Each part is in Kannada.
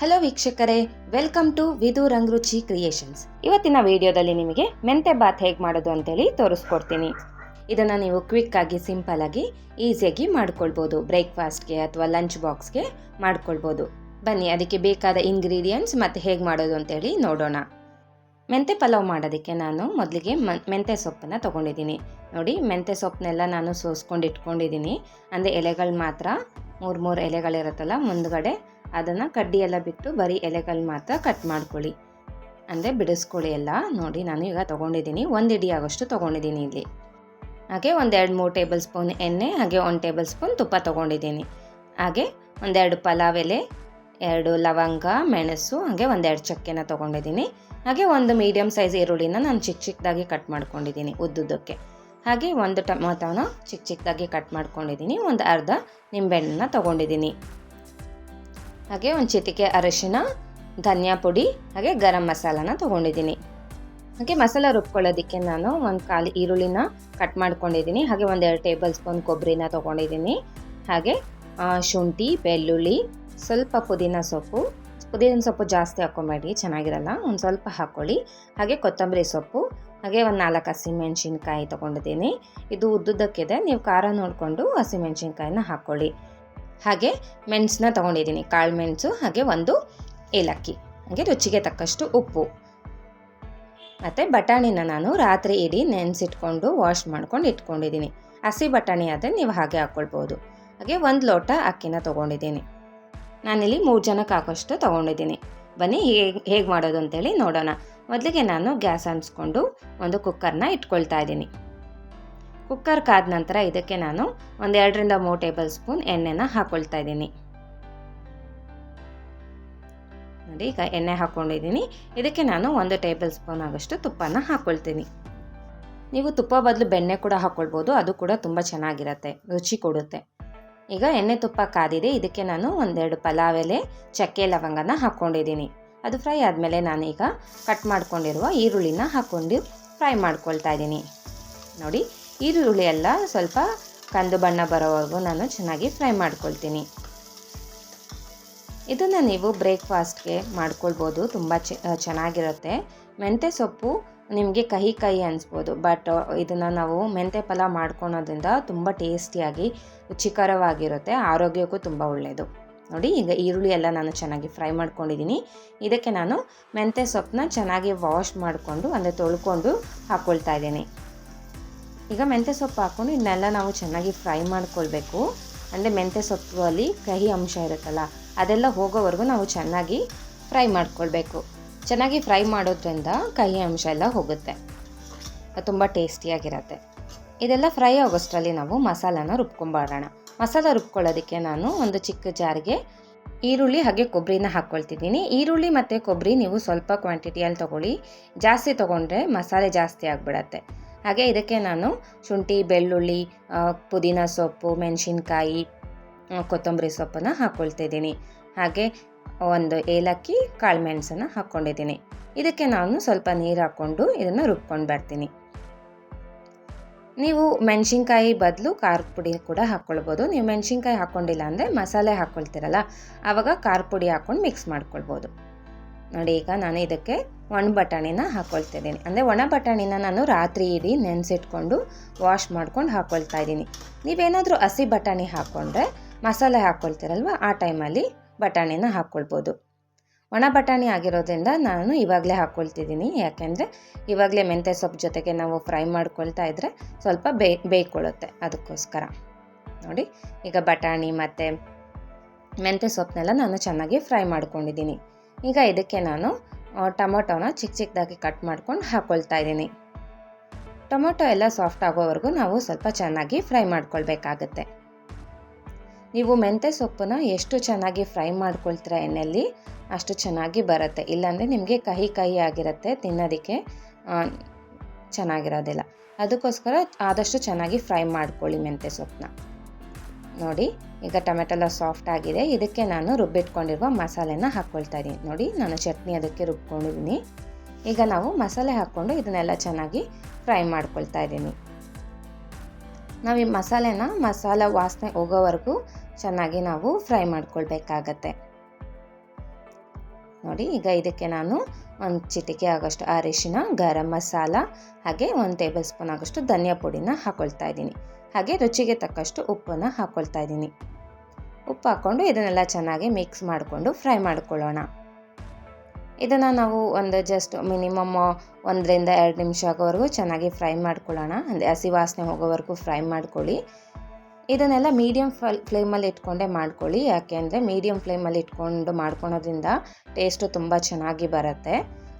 ಹಲೋ ವೀಕ್ಷಕರೇ welcome to Vidu Rangaruchi creations ಇವತ್ತಿನ ವಿಡಿಯೋದಲ್ಲಿ ನಿಮಗೆ ಮೆಂತೆ ಬಾತ್ ಹೇಗೆ ಮಾಡೋದು ಅಂತೇಳಿ ತೋರಿಸ್ಕೊಡ್ತೀನಿ. ಇದನ್ನು ನೀವು ಕ್ವಿಕ್ ಆಗಿ ಸಿಂಪಲ್ ಆಗಿ ಈಸಿಯಾಗಿ ಮಾಡ್ಕೊಳ್ಬೋದು. ಬ್ರೇಕ್ಫಾಸ್ಟ್ಗೆ ಅಥವಾ ಲಂಚ್ ಬಾಕ್ಸ್ಗೆ ಮಾಡ್ಕೊಳ್ಬೋದು. ಬನ್ನಿ, ಅದಕ್ಕೆ ಬೇಕಾದ ಇಂಗ್ರೀಡಿಯೆಂಟ್ಸ್ ಮತ್ತು ಹೇಗೆ ಮಾಡೋದು ಅಂತೇಳಿ ನೋಡೋಣ. ಮೆಂತೆ ಪಲಾವ್ ಮಾಡೋದಕ್ಕೆ ನಾನು ಮೊದಲಿಗೆ ಮೆಂತೆ ಸೊಪ್ಪನ್ನು ತೊಗೊಂಡಿದ್ದೀನಿ. ನೋಡಿ, ಮೆಂತೆ ಸೊಪ್ಪನ್ನೆಲ್ಲ ನಾನು ಸೋಸ್ಕೊಂಡು ಇಟ್ಕೊಂಡಿದ್ದೀನಿ. ಅಂದರೆ ಎಲೆಗಳು ಮಾತ್ರ, ಮೂರು ಮೂರು ಎಲೆಗಳಿರುತ್ತಲ್ಲ, ಮುಂದ್ಗಡೆ ಅದನ್ನು ಕಡ್ಡಿ ಎಲ್ಲ ಬಿಟ್ಟು ಬರೀ ಎಲೆಗಳು ಮಾತ್ರ ಕಟ್ ಮಾಡ್ಕೊಳ್ಳಿ. ಅಂದರೆ ಬಿಡಿಸ್ಕೊಳ್ಳಿ ಎಲ್ಲ. ನೋಡಿ, ನಾನು ಈಗ ತೊಗೊಂಡಿದ್ದೀನಿ. ಒಂದು ಇಡಿ ಆಗೋಷ್ಟು ತೊಗೊಂಡಿದ್ದೀನಿ ಇಲ್ಲಿ. ಹಾಗೆ ಒಂದೆರಡು ಮೂರು ಟೇಬಲ್ ಸ್ಪೂನ್ ಎಣ್ಣೆ, ಹಾಗೆ ಒಂದು ಟೇಬಲ್ ಸ್ಪೂನ್ ತುಪ್ಪ ತೊಗೊಂಡಿದ್ದೀನಿ. ಹಾಗೆ ಒಂದೆರಡು ಪಲಾವ್ ಎಲೆ, ಎರಡು ಲವಂಗ, ಮೆಣಸು, ಹಾಗೆ ಒಂದೆರಡು ಚಕ್ಕೆನ ತೊಗೊಂಡಿದ್ದೀನಿ. ಹಾಗೆ ಒಂದು ಮೀಡಿಯಮ್ ಸೈಜ್ ಈರುಳ್ಳಿನ ನಾನು ಚಿಕ್ಕ ಚಿಕ್ಕದಾಗಿ ಕಟ್ ಮಾಡ್ಕೊಂಡಿದ್ದೀನಿ ಉದ್ದುದ್ದಕ್ಕೆ. ಹಾಗೆ ಒಂದು ಟೊಮೊಟೊನ ಚಿಕ್ಕ ಚಿಕ್ಕದಾಗಿ ಕಟ್ ಮಾಡ್ಕೊಂಡಿದ್ದೀನಿ. ಒಂದು ಅರ್ಧ ನಿಂಬೆಹಣ್ಣನ್ನ ತೊಗೊಂಡಿದ್ದೀನಿ. ಹಾಗೆ ಒಂದು ಚಿಟಿಕೆ ಅರಶಿನ, ಧನಿಯಾ ಪುಡಿ, ಹಾಗೆ ಗರಂ ಮಸಾಲಾನ ತೊಗೊಂಡಿದ್ದೀನಿ. ಹಾಗೆ ಮಸಾಲ ರುಬ್ಕೊಳ್ಳೋದಕ್ಕೆ ನಾನು ಒಂದು ಕಾಲು ಈರುಳ್ಳಿನ ಕಟ್ ಮಾಡ್ಕೊಂಡಿದ್ದೀನಿ. ಹಾಗೆ ಒಂದೆರಡು ಟೇಬಲ್ ಸ್ಪೂನ್ ಕೊಬ್ಬರಿನ ತೊಗೊಂಡಿದ್ದೀನಿ. ಹಾಗೆ ಶುಂಠಿ, ಬೆಳ್ಳುಳ್ಳಿ, ಸ್ವಲ್ಪ ಪುದೀನ ಸೊಪ್ಪು. ಪುದೀನ ಸೊಪ್ಪು ಜಾಸ್ತಿ ಹಾಕ್ಕೊಬೇಡಿ, ಚೆನ್ನಾಗಿರಲ್ಲ. ಒಂದು ಸ್ವಲ್ಪ ಹಾಕ್ಕೊಳ್ಳಿ. ಹಾಗೆ ಕೊತ್ತಂಬರಿ ಸೊಪ್ಪು. ಹಾಗೆ ಒಂದು ನಾಲ್ಕು ಹಸಿಮೆಣ್ಸಿನ್ಕಾಯಿ ತೊಗೊಂಡಿದ್ದೀನಿ. ಇದು ಉದ್ದುದ್ದಕ್ಕಿದೆ. ನೀವು ಖಾರ ನೋಡಿಕೊಂಡು ಹಸಿಮೆಣ್ಸಿನ್ಕಾಯಿನ ಹಾಕ್ಕೊಳ್ಳಿ. ಹಾಗೆ ಮೆಣಸನ್ನ ತೊಗೊಂಡಿದ್ದೀನಿ. ಕಾಳು ಮೆಣಸು ಹಾಗೆ ಒಂದು ಏಲಕ್ಕಿ. ಹಾಗೆ ರುಚಿಗೆ ತಕ್ಕಷ್ಟು ಉಪ್ಪು. ಮತ್ತು ಬಟಾಣಿನ ನಾನು ರಾತ್ರಿ ಇಡೀ ನೆನೆಸಿಟ್ಕೊಂಡು ವಾಶ್ ಮಾಡ್ಕೊಂಡು ಇಟ್ಕೊಂಡಿದ್ದೀನಿ. ಹಸಿ ಬಟಾಣಿ ಆದರೆ ನೀವು ಹಾಗೆ ಹಾಕ್ಕೊಳ್ಬೋದು ಹಾಗೆ ಒಂದು ಲೋಟ ಅಕ್ಕಿನ ತೊಗೊಂಡಿದ್ದೀನಿ. ನಾನಿಲ್ಲಿ ಮೂರು ಜನಕ್ಕೆ ಹಾಕೋಷ್ಟು ತೊಗೊಂಡಿದ್ದೀನಿ. ಬನ್ನಿ ಹೇಗೆ ಹೇಗೆ ಮಾಡೋದು ಅಂತೇಳಿ ನೋಡೋಣ. ಮೊದಲಿಗೆ ನಾನು ಗ್ಯಾಸ್ ಹಂಚ್ಕೊಂಡು ಒಂದು ಕುಕ್ಕರ್ನ ಇಟ್ಕೊಳ್ತಾ ಇದ್ದೀನಿ. ಕುಕ್ಕರ್ ಕಾದ ನಂತರ ಇದಕ್ಕೆ ನಾನು ಒಂದೆರಡರಿಂದ ಮೂರು ಟೇಬಲ್ ಸ್ಪೂನ್ ಎಣ್ಣೆನ ಹಾಕ್ಕೊಳ್ತಾ ಇದ್ದೀನಿ. ನೋಡಿ, ಈಗ ಎಣ್ಣೆ ಹಾಕ್ಕೊಂಡಿದ್ದೀನಿ ಇದಕ್ಕೆ ನಾನು ಒಂದು ಟೇಬಲ್ ಸ್ಪೂನ್ ಆಗೋಷ್ಟು ತುಪ್ಪನ ಹಾಕ್ಕೊಳ್ತೀನಿ ನೀವು ತುಪ್ಪ ಬದಲು ಬೆಣ್ಣೆ ಕೂಡ ಹಾಕ್ಕೊಳ್ಬೋದು ಅದು ಕೂಡ ತುಂಬ ಚೆನ್ನಾಗಿರುತ್ತೆ, ರುಚಿ ಕೊಡುತ್ತೆ. ಈಗ ಎಣ್ಣೆ ತುಪ್ಪ ಕಾದಿದೆ, ಇದಕ್ಕೆ ನಾನು ಒಂದೆರಡು ಪಲಾವ್ ಎಲೆ, ಚಕ್ಕೆ ಲವಂಗನ ಹಾಕ್ಕೊಂಡಿದ್ದೀನಿ ಅದು ಫ್ರೈ ಆದಮೇಲೆ ನಾನೀಗ ಕಟ್ ಮಾಡ್ಕೊಂಡಿರುವ ಈರುಳ್ಳಿನ ಹಾಕ್ಕೊಂಡು ಫ್ರೈ ಮಾಡ್ಕೊಳ್ತಾ ಇದ್ದೀನಿ. ನೋಡಿ ಈರುಳ್ಳಿ ಎಲ್ಲ ಸ್ವಲ್ಪ ಕಂದು ಬಣ್ಣ ಬರೋವರೆಗೂ ನಾನು ಚೆನ್ನಾಗಿ ಫ್ರೈ ಮಾಡ್ಕೊಳ್ತೀನಿ. ಇದನ್ನು ನೀವು ಬ್ರೇಕ್ಫಾಸ್ಟ್ಗೆ ಮಾಡ್ಕೊಳ್ಬೋದು, ತುಂಬ ಚೆನ್ನಾಗಿರುತ್ತೆ. ಮೆಂತ್ಯ ಸೊಪ್ಪು ನಿಮಗೆ ಕಹಿ ಕಹಿ ಅನಿಸ್ಬೋದು, ಬಟ್ ಇದನ್ನು ನಾವು ಮೆಂತ್ಯ ಪಲಾವ್ ಮಾಡ್ಕೊಳೋದ್ರಿಂದ ತುಂಬ ಟೇಸ್ಟಿಯಾಗಿ ರುಚಿಕರವಾಗಿರುತ್ತೆ, ಆರೋಗ್ಯಕ್ಕೂ ತುಂಬ ಒಳ್ಳೆಯದು ನೋಡಿ, ಈಗ ಈರುಳ್ಳಿ ಎಲ್ಲ ನಾನು ಚೆನ್ನಾಗಿ ಫ್ರೈ ಮಾಡ್ಕೊಂಡಿದ್ದೀನಿ. ಇದಕ್ಕೆ ನಾನು ಮೆಂತ್ಯ ಸೊಪ್ಪನ್ನ ಚೆನ್ನಾಗಿ ವಾಶ್ ಮಾಡಿಕೊಂಡು, ಅಂದರೆ ತೊಳ್ಕೊಂಡು ಹಾಕ್ಕೊಳ್ತಾ ಇದ್ದೀನಿ. ಈಗ ಮೆಂತ್ಯ ಸೊಪ್ಪು ಹಾಕ್ಕೊಂಡು ಇದನ್ನೆಲ್ಲ ನಾವು ಚೆನ್ನಾಗಿ ಫ್ರೈ ಮಾಡ್ಕೊಳ್ಬೇಕು. ಅಂದರೆ ಮೆಂತ್ಯ ಸೊಪ್ಪಲ್ಲಿ ಕಹಿ ಅಂಶ ಇರುತ್ತಲ್ಲ, ಅದೆಲ್ಲ ಹೋಗೋವರೆಗೂ ನಾವು ಚೆನ್ನಾಗಿ ಫ್ರೈ ಮಾಡ್ಕೊಳ್ಬೇಕು. ಚೆನ್ನಾಗಿ ಫ್ರೈ ಮಾಡೋದ್ರಿಂದ ಕಹಿ ಅಂಶ ಎಲ್ಲ ಹೋಗುತ್ತೆ. ತುಂಬ ಟೇಸ್ಟಿಯಾಗಿರುತ್ತೆ. ಇದೆಲ್ಲ ಫ್ರೈ ಆಗೋಷ್ಟರಲ್ಲಿ ನಾವು ಮಸಾಲಾನ ರುಬ್ಕೊಂಬಾಡೋಣ. ಮಸಾಲ ರುಬ್ಕೊಳ್ಳೋದಕ್ಕೆ ನಾನು ಒಂದು ಚಿಕ್ಕ ಜಾರಿಗೆ ಈರುಳ್ಳಿ ಹಾಗೆ ಕೊಬ್ಬರಿನ ಹಾಕ್ಕೊಳ್ತಿದ್ದೀನಿ. ಈರುಳ್ಳಿ ಮತ್ತು ಕೊಬ್ಬರಿ ನೀವು ಸ್ವಲ್ಪ ಕ್ವಾಂಟಿಟಿಯಲ್ಲಿ ತೊಗೊಳ್ಳಿ. ಜಾಸ್ತಿ ತೊಗೊಂಡ್ರೆ ಮಸಾಲೆ ಜಾಸ್ತಿ ಆಗಿಬಿಡತ್ತೆ. ಹಾಗೆ ಇದಕ್ಕೆ ನಾನು ಶುಂಠಿ, ಬೆಳ್ಳುಳ್ಳಿ ಪುದೀನ ಸೊಪ್ಪು, ಮೆಣಸಿನ್ಕಾಯಿ ಕೊತ್ತಂಬರಿ ಸೊಪ್ಪನ್ನು ಹಾಕ್ಕೊಳ್ತಿದ್ದೀನಿ ಹಾಗೆ ಒಂದು ಏಲಕ್ಕಿ, ಕಾಳು ಮೆಣಸನ್ನು ಹಾಕ್ಕೊಂಡಿದ್ದೀನಿ. ಇದಕ್ಕೆ ನಾನು ಸ್ವಲ್ಪ ನೀರು ಹಾಕ್ಕೊಂಡು ಇದನ್ನು ರುಬ್ಕೊಂಡು ಬರ್ತೀನಿ. ನೀವು ಮೆಣಸಿನ್ಕಾಯಿ ಬದಲು ಖಾರ ಪುಡಿ ಕೂಡ ಹಾಕ್ಕೊಳ್ಬೋದು. ನೀವು ಮೆಣಸಿನ್ಕಾಯಿ ಹಾಕ್ಕೊಂಡಿಲ್ಲ ಅಂದರೆ ಮಸಾಲೆ ಹಾಕ್ಕೊಳ್ತೀರಲ್ಲ, ಆವಾಗ ಖಾರ ಪುಡಿ ಹಾಕ್ಕೊಂಡು ಮಿಕ್ಸ್ ಮಾಡ್ಕೊಳ್ಬೋದು. ನೋಡಿ, ಈಗ ನಾನು ಇದಕ್ಕೆ ಒಣ ಬಟಾಣಿನ ಹಾಕ್ಕೊಳ್ತಿದ್ದೀನಿ ಅಂದರೆ ಒಣ ಬಟಾಣಿನ ನಾನು ರಾತ್ರಿ ಇಡೀ ನೆನೆಸಿಟ್ಕೊಂಡು ವಾಶ್ ಮಾಡ್ಕೊಂಡು ಹಾಕ್ಕೊಳ್ತಾ ಇದ್ದೀನಿ. ನೀವೇನಾದರೂ ಹಸಿ ಬಟಾಣಿ ಹಾಕ್ಕೊಂಡ್ರೆ ಮಸಾಲೆ ಹಾಕ್ಕೊಳ್ತೀರಲ್ವ ಆ ಟೈಮಲ್ಲಿ ಬಟಾಣಿನ ಹಾಕ್ಕೊಳ್ಬೋದು ಒಣ ಬಟಾಣಿ ಆಗಿರೋದ್ರಿಂದ ನಾನು ಇವಾಗಲೇ ಹಾಕ್ಕೊಳ್ತಿದ್ದೀನಿ ಯಾಕೆಂದರೆ ಇವಾಗಲೇ ಮೆಂತ್ಯ ಸೊಪ್ಪು ಜೊತೆಗೆ ನಾವು ಫ್ರೈ ಮಾಡ್ಕೊಳ್ತಾ ಇದ್ದರೆ ಸ್ವಲ್ಪ ಬೇ, ಬೇಯ್ಕೊಳ್ಳುತ್ತೆ. ಅದಕ್ಕೋಸ್ಕರ. ನೋಡಿ, ಈಗ ಬಟಾಣಿ ಮತ್ತು ಮೆಂತ್ಯ ಸೊಪ್ಪನ್ನೆಲ್ಲ ನಾನು ಚೆನ್ನಾಗಿ ಫ್ರೈ ಮಾಡ್ಕೊಂಡಿದ್ದೀನಿ. ಈಗ ಇದಕ್ಕೆ ನಾನು ಟೊಮೊಟೊನ ಚಿಕ್ಕ ಚಿಕ್ಕದಾಗಿ ಕಟ್ ಮಾಡ್ಕೊಂಡು ಹಾಕ್ಕೊಳ್ತಾ ಇದ್ದೀನಿ. ಟೊಮೊಟೊ ಎಲ್ಲ ಸಾಫ್ಟ್ ಆಗೋವರೆಗೂ ನಾವು ಸ್ವಲ್ಪ ಚೆನ್ನಾಗಿ ಫ್ರೈ ಮಾಡ್ಕೊಳ್ಬೇಕಾಗತ್ತೆ. ನೀವು ಮೆಂತ್ಯ ಸೊಪ್ಪನ್ನ ಎಷ್ಟು ಚೆನ್ನಾಗಿ ಫ್ರೈ ಮಾಡ್ಕೊಳ್ತೀರ ಎಣ್ಣೆಯಲ್ಲಿ ಅಷ್ಟು ಚೆನ್ನಾಗಿ ಬರುತ್ತೆ. ಇಲ್ಲಾಂದರೆ ನಿಮಗೆ ಕಹಿ ಕಹಿ ಆಗಿರುತ್ತೆ, ತಿನ್ನೋದಕ್ಕೆ ಚೆನ್ನಾಗಿರೋದಿಲ್ಲ. ಅದಕ್ಕೋಸ್ಕರ ಆದಷ್ಟು ಚೆನ್ನಾಗಿ ಫ್ರೈ ಮಾಡ್ಕೊಳ್ಳಿ ಮೆಂತ್ಯ ಸೊಪ್ಪನ್ನ. ನೋಡಿ, ಈಗ ಟೊಮೆಟೊ ಎಲ್ಲ ಸಾಫ್ಟ್ ಆಗಿದೆ. ಇದಕ್ಕೆ ನಾನು ರುಬ್ಬಿಟ್ಕೊಂಡಿರುವ ಮಸಾಲೆನ ಹಾಕ್ಕೊಳ್ತಾ ಇದ್ದೀನಿ. ನೋಡಿ, ನಾನು ಚಟ್ನಿ ಅದಕ್ಕೆ ರುಬ್ಕೊಂಡಿದ್ದೀನಿ. ಈಗ ನಾವು ಮಸಾಲೆ ಹಾಕ್ಕೊಂಡು ಇದನ್ನೆಲ್ಲ ಚೆನ್ನಾಗಿ ಫ್ರೈ ಮಾಡ್ಕೊಳ್ತಾ ಇದ್ದೀನಿ. ನಾವು ಈ ಮಸಾಲೆನ ಮಸಾಲ ವಾಸನೆ ಹೋಗೋವರೆಗೂ ಚೆನ್ನಾಗಿ ನಾವು ಫ್ರೈ ಮಾಡ್ಕೊಳ್ಬೇಕಾಗತ್ತೆ. ನೋಡಿ, ಈಗ ಇದಕ್ಕೆ ನಾನು ಒಂದು ಚಿಟಿಕೆ ಆಗೋಷ್ಟು ಅರಿಶಿನ, ಗರಂ ಮಸಾಲ, ಹಾಗೆ ಒಂದು ಟೇಬಲ್ ಸ್ಪೂನ್ ಆಗೋಷ್ಟು ಧನಿಯಾ ಪುಡಿನ ಹಾಕ್ಕೊಳ್ತಾ ಇದ್ದೀನಿ. ಹಾಗೆ ರುಚಿಗೆ ತಕ್ಕಷ್ಟು ಉಪ್ಪನ್ನು ಹಾಕ್ಕೊಳ್ತಾ ಇದ್ದೀನಿ. ಉಪ್ಪು ಹಾಕ್ಕೊಂಡು ಇದನ್ನೆಲ್ಲ ಚೆನ್ನಾಗಿ ಮಿಕ್ಸ್ ಮಾಡಿಕೊಂಡು ಫ್ರೈ ಮಾಡ್ಕೊಳ್ಳೋಣ. ಇದನ್ನು ನಾವು ಒಂದು ಜಸ್ಟ್ ಮಿನಿಮಮ್ ಒಂದರಿಂದ ಎರಡು ನಿಮಿಷ ಆಗೋವರೆಗೂ ಚೆನ್ನಾಗಿ ಫ್ರೈ ಮಾಡ್ಕೊಳ್ಳೋಣ. ಅಂದರೆ ಹಸಿ ವಾಸನೆ ಹೋಗೋವರೆಗೂ ಫ್ರೈ ಮಾಡ್ಕೊಳ್ಳಿ. ಇದನ್ನೆಲ್ಲ ಮೀಡಿಯಮ್ ಫ್ಲ್ ಫ್ಲೇಮಲ್ಲಿ ಇಟ್ಕೊಂಡೇ ಮಾಡ್ಕೊಳ್ಳಿ. ಯಾಕೆ ಅಂದರೆ ಮೀಡಿಯಮ್ ಫ್ಲೇಮಲ್ಲಿ ಇಟ್ಕೊಂಡು ಮಾಡ್ಕೊಳೋದ್ರಿಂದ ಟೇಸ್ಟು ತುಂಬ ಚೆನ್ನಾಗಿ ಬರುತ್ತೆ.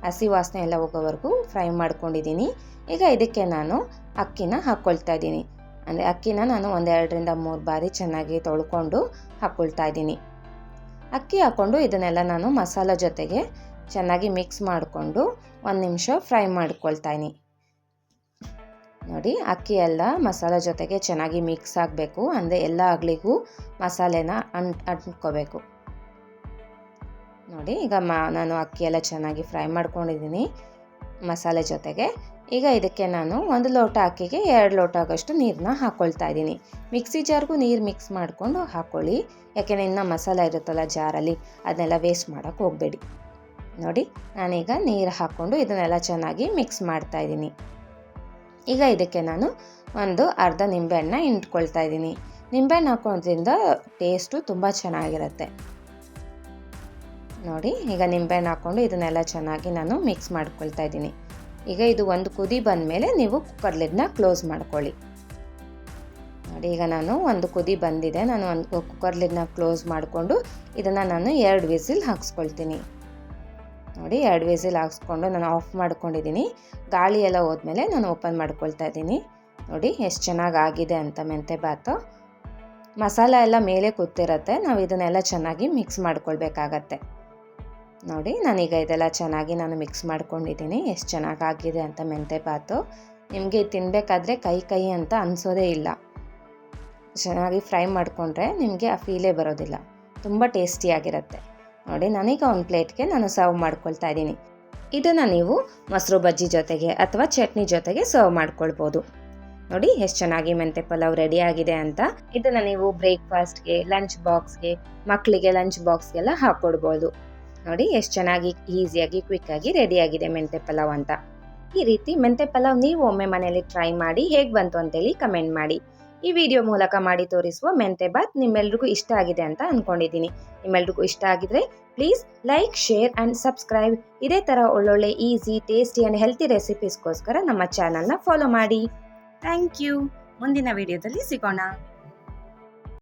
ಹಸಿ ವಾಸನೆ ಎಲ್ಲ ಹೋಗೋವರೆಗೂ ಫ್ರೈ ಮಾಡ್ಕೊಂಡಿದ್ದೀನಿ. ಈಗ ಇದಕ್ಕೆ ನಾನು ಅಕ್ಕಿನ ಹಾಕ್ಕೊಳ್ತಾ ಇದ್ದೀನಿ. ಅಂದರೆ ಅಕ್ಕಿನ ನಾನು ಒಂದೆರಡರಿಂದ ಮೂರು ಬಾರಿ ಚೆನ್ನಾಗಿ ತೊಳ್ಕೊಂಡು ಹಾಕ್ಕೊಳ್ತಾ ಇದ್ದೀನಿ. ಅಕ್ಕಿ ಹಾಕ್ಕೊಂಡು ಇದನ್ನೆಲ್ಲ ನಾನು ಮಸಾಲ ಜೊತೆಗೆ ಚೆನ್ನಾಗಿ ಮಿಕ್ಸ್ ಮಾಡಿಕೊಂಡು ಒಂದು ನಿಮಿಷ ಫ್ರೈ ಮಾಡ್ಕೊಳ್ತಾಯಿನಿ ನೋಡಿ, ಅಕ್ಕಿ ಎಲ್ಲ ಮಸಾಲ ಜೊತೆಗೆ ಚೆನ್ನಾಗಿ ಮಿಕ್ಸ್ ಆಗಬೇಕು. ಅಂದರೆ ಎಲ್ಲ ಅಗ್ಲಿಗೂ ಮಸಾಲೆನ ಅನ್ ಅಂಟ್ಕೋಬೇಕು ನೋಡಿ, ಈಗ ಮಾ, ನಾನು ಅಕ್ಕಿ ಎಲ್ಲ ಚೆನ್ನಾಗಿ ಫ್ರೈ ಮಾಡ್ಕೊಂಡಿದ್ದೀನಿ ಮಸಾಲೆ ಜೊತೆಗೆ. ಈಗ ಇದಕ್ಕೆ ನಾನು ಒಂದು ಲೋಟ ಅಕ್ಕಿಗೆ ಎರಡು ಲೋಟ ಆಗೋಷ್ಟು ನೀರನ್ನ ಹಾಕ್ಕೊಳ್ತಾ ಇದ್ದೀನಿ. ಮಿಕ್ಸಿ ಜಾರ್ಗೂ ನೀರು ಮಿಕ್ಸ್ ಮಾಡಿಕೊಂಡು ಹಾಕ್ಕೊಳ್ಳಿ ಯಾಕೆಂದರೆ ಇನ್ನು ಮಸಾಲ ಇರುತ್ತಲ್ಲ ಜಾರಲ್ಲಿ, ಅದನ್ನೆಲ್ಲ ವೇಸ್ಟ್ ಮಾಡೋಕ್ಕೆ ಹೋಗಬೇಡಿ. ನೋಡಿ, ನಾನೀಗ ನೀರು ಹಾಕ್ಕೊಂಡು ಇದನ್ನೆಲ್ಲ ಚೆನ್ನಾಗಿ ಮಿಕ್ಸ್ ಮಾಡ್ತಾ ಇದ್ದೀನಿ. ಈಗ ಇದಕ್ಕೆ ನಾನು ಒಂದು ಅರ್ಧ ನಿಂಬೆಹಣ್ಣ ಇಂಟ್ಕೊಳ್ತಾ ಇದ್ದೀನಿ. ನಿಂಬೆಹಣ್ಣು ಹಾಕೋದ್ರಿಂದ ಟೇಸ್ಟು ತುಂಬ ಚೆನ್ನಾಗಿರುತ್ತೆ. ನೋಡಿ, ಈಗ ನಿಂಬೆಹಣ್ಣು ಹಾಕ್ಕೊಂಡು ಇದನ್ನೆಲ್ಲ ಚೆನ್ನಾಗಿ ನಾನು ಮಿಕ್ಸ್ ಮಾಡ್ಕೊಳ್ತಾ ಇದ್ದೀನಿ. ಈಗ ಇದು ಒಂದು ಕುದಿ ಬಂದಮೇಲೆ ನೀವು ಕುಕ್ಕರ್ ಲಿಡ್ನ ಕ್ಲೋಸ್ ಮಾಡ್ಕೊಳ್ಳಿ. ನೋಡಿ, ಈಗ ನಾನು ಒಂದು ಕುದಿ ಬಂದಿದೆ. ನಾನು ಒಂದು ಕುಕ್ಕರ್ ಲಿಡ್ನ ಕ್ಲೋಸ್ ಮಾಡಿಕೊಂಡು ಇದನ್ನು ನಾನು ಎರಡು ವಿಸಿಲ್ ಹಾಕ್ಸ್ಕೊಳ್ತೀನಿ. ನೋಡಿ, ಎರಡು ವಿಸಿಲ್ ಹಾಕ್ಸ್ಕೊಂಡು ನಾನು ಆಫ್ ಮಾಡ್ಕೊಂಡಿದ್ದೀನಿ. ಗಾಳಿ ಎಲ್ಲ ಹೋದ್ಮೇಲೆ ನಾನು ಓಪನ್ ಮಾಡ್ಕೊಳ್ತಾ ಇದ್ದೀನಿ. ನೋಡಿ, ಎಷ್ಟು ಚೆನ್ನಾಗಿ ಆಗಿದೆ ಅಂತ ಮೆಂತೆ ಬಾತು ಮಸಾಲ ಎಲ್ಲ ಮೇಲೆ ಕೂತಿರತ್ತೆ. ನಾವು ಇದನ್ನೆಲ್ಲ ಚೆನ್ನಾಗಿ ಮಿಕ್ಸ್ ಮಾಡ್ಕೊಳ್ಬೇಕಾಗತ್ತೆ. ನೋಡಿ, ನಾನೀಗ ಇದೆಲ್ಲ ಚೆನ್ನಾಗಿ ನಾನು ಮಿಕ್ಸ್ ಮಾಡ್ಕೊಂಡಿದ್ದೀನಿ. ಎಷ್ಟು ಚೆನ್ನಾಗಿ ಆಗಿದೆ ಅಂತ ಮೆಂತೆ ಪಾತು ನಿಮಗೆ ತಿನ್ನಬೇಕಾದ್ರೆ ಕೈ ಕೈ ಅಂತ ಅನಿಸೋದೇ ಇಲ್ಲ. ಚೆನ್ನಾಗಿ ಫ್ರೈ ಮಾಡಿಕೊಂಡ್ರೆ ನಿಮಗೆ ಆ ಫೀಲೇ ಬರೋದಿಲ್ಲ. ತುಂಬ ಟೇಸ್ಟಿಯಾಗಿರುತ್ತೆ ನೋಡಿ, ನಾನೀಗ ಒಂದು ಪ್ಲೇಟ್ಗೆ ನಾನು ಸರ್ವ್ ಮಾಡ್ಕೊಳ್ತಾ ಇದ್ದೀನಿ. ಇದನ್ನು ನೀವು ಮೊಸರು ಬಜ್ಜಿ ಜೊತೆಗೆ ಅಥವಾ ಚಟ್ನಿ ಜೊತೆಗೆ ಸರ್ವ್ ಮಾಡ್ಕೊಳ್ಬೋದು. ನೋಡಿ, ಎಷ್ಟು ಚೆನ್ನಾಗಿ ಮೆಂತೆ ಪಲಾವ್ ರೆಡಿ ಆಗಿದೆ ಅಂತ. ಇದನ್ನು ನೀವು ಬ್ರೇಕ್ಫಾಸ್ಟ್ಗೆ, ಲಂಚ್ ಬಾಕ್ಸ್ಗೆ ಮಕ್ಕಳಿಗೆ ಲಂಚ್ ಬಾಕ್ಸ್ಗೆಲ್ಲ ಹಾಕ್ಕೊಡ್ಬೋದು ನೋಡಿ ಎಷ್ಟು ಚೆನ್ನಾಗಿ ಈಸಿಯಾಗಿ, ಕ್ವಿಕ್ಕಾಗಿ ರೆಡಿಯಾಗಿದೆ ಮೆಂತೆ ಪಲಾವ್ ಅಂತ. ಈ ರೀತಿ ಮೆಂತೆ ಪಲಾವ್ ನೀವು ಒಮ್ಮೆ ಮನೆಯಲ್ಲಿ ಟ್ರೈ ಮಾಡಿ ಹೇಗೆ ಬಂತು ಅಂತೇಳಿ ಕಮೆಂಟ್ ಮಾಡಿ. ಈ ವಿಡಿಯೋ ಮೂಲಕ ಮಾಡಿ ತೋರಿಸುವ ಮೆಂತೆ ಬಾತ್ ನಿಮ್ಮೆಲ್ರಿಗೂ ಇಷ್ಟ ಆಗಿದೆ ಅಂತ ಅಂದ್ಕೊಂಡಿದ್ದೀನಿ ನಿಮ್ಮೆಲ್ರಿಗೂ ಇಷ್ಟ ಆಗಿದ್ರೆ please like, share and subscribe. ಇದೇ ಥರ ಒಳ್ಳೊಳ್ಳೆ ಈಸಿ, ಟೇಸ್ಟಿ ಆ್ಯಂಡ್ ಹೆಲ್ತಿ ರೆಸಿಪೀಸ್ಗೋಸ್ಕರ ನಮ್ಮ ಚಾನಲ್ನ ಫಾಲೋ ಮಾಡಿ. Thank you. ಮುಂದಿನ ವಿಡಿಯೋದಲ್ಲಿ ಸಿಗೋಣ.